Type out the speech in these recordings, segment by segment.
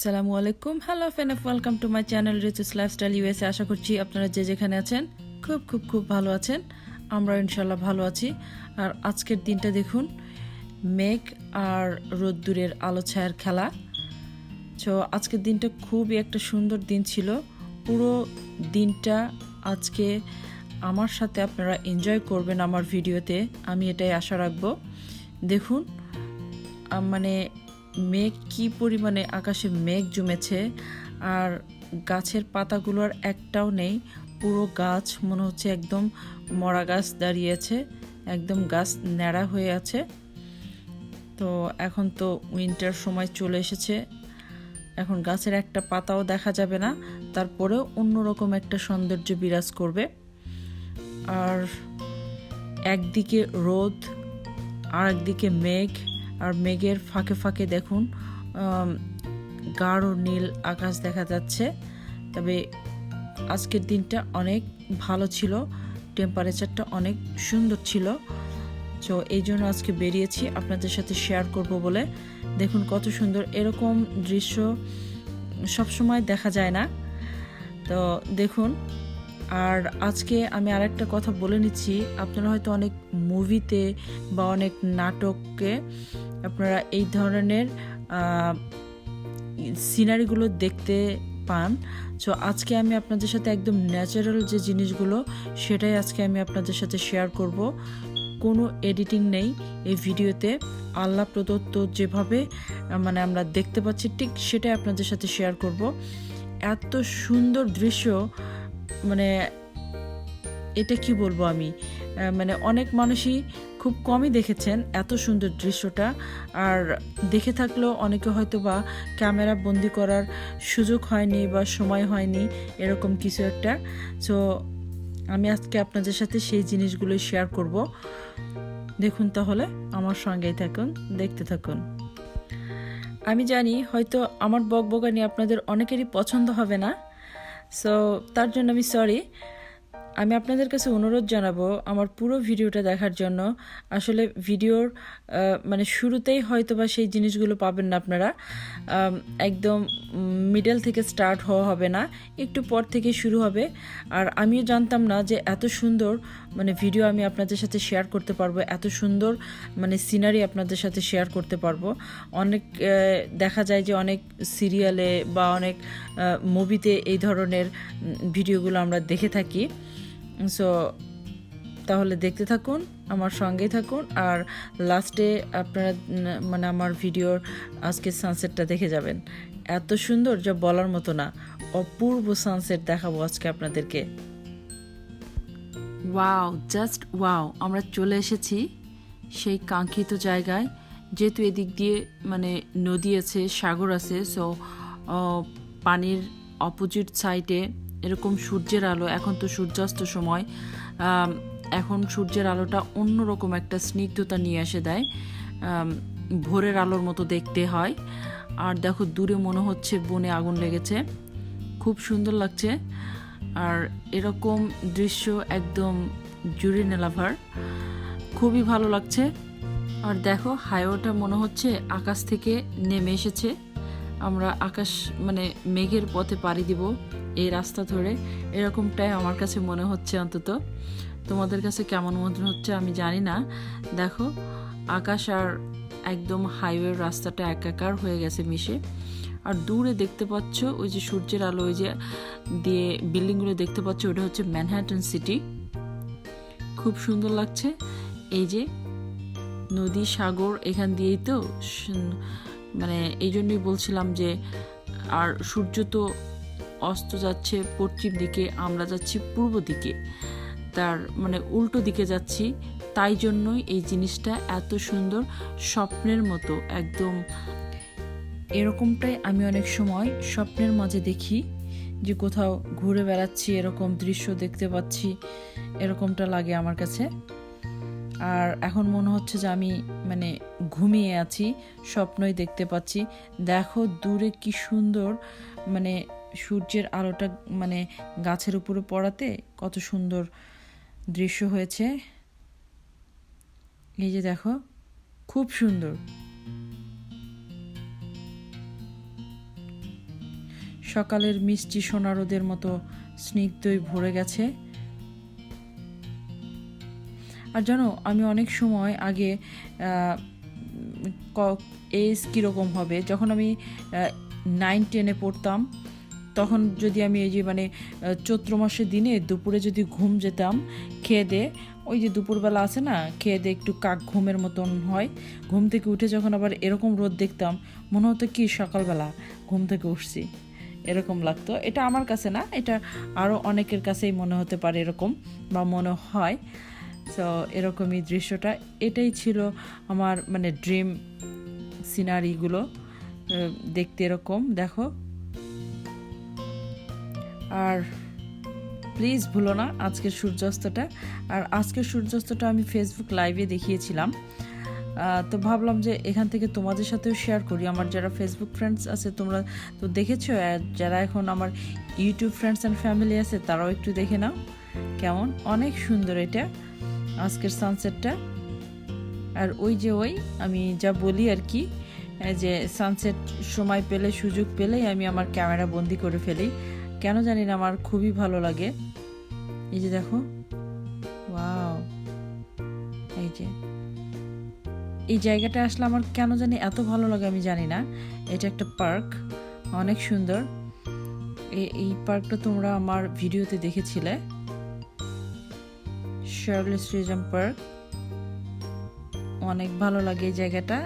আসসালামু আলাইকুম। Hello fan welcome to my channel Richu's lifestyle USA আশা করছি আপনারা যে যেখানে আছেন, খুব খুব খুব ভালো আছেন। আমরা ইনশাল্লাহ ভালো আছি। আর আজকের দিনটা দেখুন, মেঘ আর রোদ্দুরের আলো ছায়ার খেলা। তো আজকের দিনটা খুবই একটা সুন্দর দিন ছিল। পুরো দিনটা আজকে আমার সাথে আপনারা এনজয় করবেন আমার ভিডিওতে। আমি এটাই আশা রাখব। দেখুন মানে মেঘ, কি পরিমাণে আকাশে মেঘ জমেছে আর গাছের পাতাগুলোর একটাও নেই, পুরো গাছ মনে হচ্ছে একদম মরা গাছ দাঁড়িয়েছে, একদম গাছ ন্যাড়া হয়ে আছে। তো এখন তো উইন্টার সময় চলে এসেছে, এখন গাছের একটা পাতাও দেখা যাবে না, তারপরেও অন্যরকম একটা সৌন্দর্য বিরাজ করবে। আর একদিকে রোদ আর একদিকে মেঘ আর মেঘের ফাঁকে ফাঁকে দেখুন গাঢ় নীল আকাশ দেখা যাচ্ছে। তবে আজকের দিনটা অনেক ভালো ছিল টেম্পারেচারটা অনেক সুন্দর ছিল। তো এই জন্য আজকে বেরিয়েছি, আপনাদের সাথে শেয়ার করব বলে। দেখুন কত সুন্দর এরকম দৃশ্য সবসময় দেখা যায় না। তো দেখুন, আর আজকে আমি আরেকটা কথা বলে নিচ্ছি, আপনারা হয়তো অনেক মুভিতে বা অনেক নাটকে আপনারা এই ধরনের সিনারিগুলো দেখতে পান। সো আজকে আমি আপনাদের সাথে একদম ন্যাচারাল যে জিনিসগুলো, সেটাই আজকে আমি আপনাদের সাথে শেয়ার করব। কোনো এডিটিং নেই এই ভিডিওতে। আল্লাহ প্রদত্ত যেভাবে মানে আমরা দেখতে পাচ্ছি, ঠিক সেটাই আপনাদের সাথে শেয়ার করব। এত সুন্দর দৃশ্য মানে এটা কি বলব আমি? মানে অনেক মানুষই খুব কমই দেখেছেন এত সুন্দর দৃশ্যটা। আর দেখে থাকলেও অনেকে হয়তো বা ক্যামেরা বন্দি করার সুযোগ হয়নি বা সময় হয়নি এরকম কিছু একটা। সো আমি আজকে আপনাদের সাথে সেই জিনিসগুলো শেয়ার করব। দেখুন তাহলে, আমার সঙ্গেই থাকুন, দেখতে থাকুন। আমি জানি হয়তো আমার বকবকানি আপনাদের অনেকেরই পছন্দ হবে না। সো তার জন্য আমি সরি আমি আপনাদের কাছে অনুরোধ জানাব আমার পুরো ভিডিওটা দেখার জন্য। আসলে ভিডিওর মানে শুরুতেই হয়তো বা সেই জিনিসগুলো পাবেন না আপনারা। একদম মিডল থেকে স্টার্ট হওয়া হবে না, একটু পর থেকে শুরু হবে। আর আমিও জানতাম না যে এত সুন্দর মানে ভিডিও আমি আপনাদের সাথে শেয়ার করতে পারব। এত সুন্দর মানে সিনারি আপনাদের সাথে শেয়ার করতে পারব। অনেক দেখা যায় যে অনেক সিরিয়ালে বা অনেক মুভিতে এই ধরনের ভিডিওগুলো আমরা দেখে থাকি। সো তাহলে দেখতে থাকুন, আমার সঙ্গেই থাকুন, আর লাস্টে আপনারা মানে আমার ভিডিওর আজকে সানসেটটা দেখে যাবেন। এত সুন্দর, যা বলার মতো না। অপূর্ব সানসেট দেখাবো আজকে আপনাদেরকে। ওয়াও জাস্ট ওয়াও আমরা চলে এসেছি সেই কাঙ্ক্ষিত জায়গায়। যেহেতু এদিক দিয়ে মানে নদী আছে, সাগর আছে সো পানির অপোজিট সাইডে এরকম সূর্যের আলো, এখন তো সূর্যাস্ত সময় এখন সূর্যের আলোটা অন্যরকম একটা স্নিগ্ধতা নিয়ে এসে দেয়। ভোরের আলোর মতো দেখতে হয়। আর দেখো, দূরে মনে হচ্ছে বনে আগুন লেগেছে। খুব সুন্দর লাগছে। আর এরকম দৃশ্য একদম জুড়ে নেলাভার খুবই ভালো লাগছে। আর দেখো হাইওয়েটা মনে হচ্ছে আকাশ থেকে নেমে এসেছে। আমরা আকাশ মানে মেঘের পথে পাড়ি দিব এই রাস্তা ধরে। এরকমটাই আমার কাছে মনে হচ্ছে অন্তত। তোমাদের কাছে কেমন মনে হচ্ছে আমি জানি না। দেখো, আকাশ আর একদম হাইওয়ের রাস্তাটা একাকার হয়ে গেছে মিশে। আর দূরে দেখতে পাচ্ছ ওই যে সূর্যের আলো, ওই যে দিয়ে বিল্ডিংগুলো দেখতে পাচ্ছ, ওটা হচ্ছে ম্যানহাটন সিটি খুব সুন্দর লাগছে। এই যে নদী, সাগর এখান দিয়েই তো মানে এই জন্যই বলছিলাম যে, আর সূর্য তো অস্ত যাচ্ছে পশ্চিম দিকে, আমরা যাচ্ছি পূর্ব দিকে। তার মানে উল্টো দিকে যাচ্ছি, তাই জন্যই এই জিনিসটা এত সুন্দর, স্বপ্নের মতো, একদম এরকমটাই আমি অনেক সময় স্বপ্নের মাঝে দেখি যে কোথাও ঘুরে বেড়াচ্ছি, এরকম দৃশ্য দেখতে পাচ্ছি, এরকমটা লাগে আমার কাছে। আর এখন মনে হচ্ছে যে আমি মানে ঘুমিয়ে আছি, স্বপ্নই দেখতে পাচ্ছি। দেখো দূরে কি সুন্দর মানে সূর্যের আলোটা মানে গাছের উপরে পড়াতে কত সুন্দর দৃশ্য হয়েছে। এই যে দেখো, খুব সুন্দর। সকালের মিষ্টি সোনা রোদের মতো স্নিগ্ধই ভরে গেছে। আর জানো, আমি অনেক সময় আগে এজ কীরকম হবে, যখন আমি নাইন টেনে পড়তাম, তখন যদি আমি এই যে মানে চৈত্র মাসের দিনে দুপুরে যদি ঘুম যেতাম, খেয়ে দে, ওই যে দুপুরবেলা আছে না, খেয়ে দে, একটু কাক ঘুমের মতন হয়, ঘুম থেকে উঠে যখন আবার এরকম রোদ দেখতাম, মনে হতো কি সকালবেলা ঘুম থেকে উঠছি। এরকম লাগতো। এটা আমার কাছে না, এটা আরও অনেকের কাছেই মনে হতে পারে এরকম বা মনে হয়। সো এরকমই দৃশ্যটা। এটাই ছিল আমার মানে ড্রিম সিনারিগুলো দেখতে এরকম, দেখো। আর প্লিজ ভুলো না আজকের সূর্যাস্তটা। আর আজকের সূর্যাস্তটা আমি ফেসবুক লাইভে দেখিয়েছিলাম। তো ভাবলাম যে এখান থেকে তোমাদের সাথেও শেয়ার করি। আমার যারা ফেসবুক ফ্রেন্ডস আছে, তোমরা তো দেখেছ যারা এখন আমার ইউটিউব ফ্রেন্ডস অ্যান্ড ফ্যামিলি আছে, তারাও একটু দেখে নাও কেমন। অনেক সুন্দর এটা, আজকের সানসেটটা আর ওই যে ওই, আমি যা বলি আর কি যে সানসেট সময় পেলে, সুযোগ পেলেই আমি আমার ক্যামেরা বন্দি করে ফেলি। কেন জানি না, আমার খুবই ভালো লাগে। এই যে দেখো ওয়াও এই যে। এই জায়গাটা আসলে আমার কেন জানি এত ভালো লাগে আমি জানি না। এটা একটা পার্ক, অনেক সুন্দর। এই পার্কটা তোমরা আমার ভিডিওতে দেখেছিলে। শার্লি পার্ক অনেক ভালো লাগে এই জায়গাটা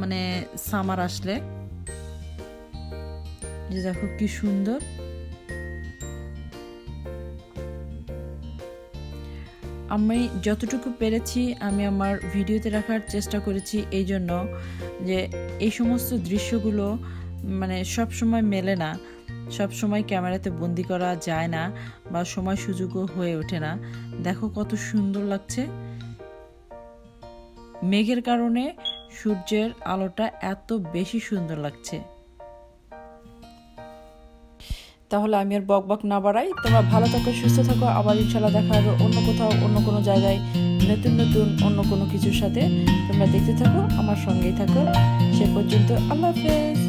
মানে সামার আসলে। যে দেখো কি সুন্দর। আমি যতটুকু পেরেছি, আমি আমার ভিডিওতে রাখার চেষ্টা করেছি এই জন্য যে এই সমস্ত দৃশ্যগুলো মানে সব সময় মেলে না। সব সময় ক্যামেরাতে বন্দি করা যায় না বা সময় সুযোগও হয়ে ওঠে না। দেখো কত সুন্দর লাগছে। মেঘের কারণে সূর্যের আলোটা এত বেশি সুন্দর লাগছে। তাহলে আমি আর বক বক না বাড়াই। তোমরা ভালো থাকো, সুস্থ থাকো। আবার ইনশাল্লাহ দেখা হবে অন্য কোথাও, অন্য কোনো জায়গায় নতুন নতুন, অন্য কোনো কিছুর সাথে। তোমরা দেখতে থাকো, আমার সঙ্গেই থাকো। সে পর্যন্ত আল্লাহ হাফেজ।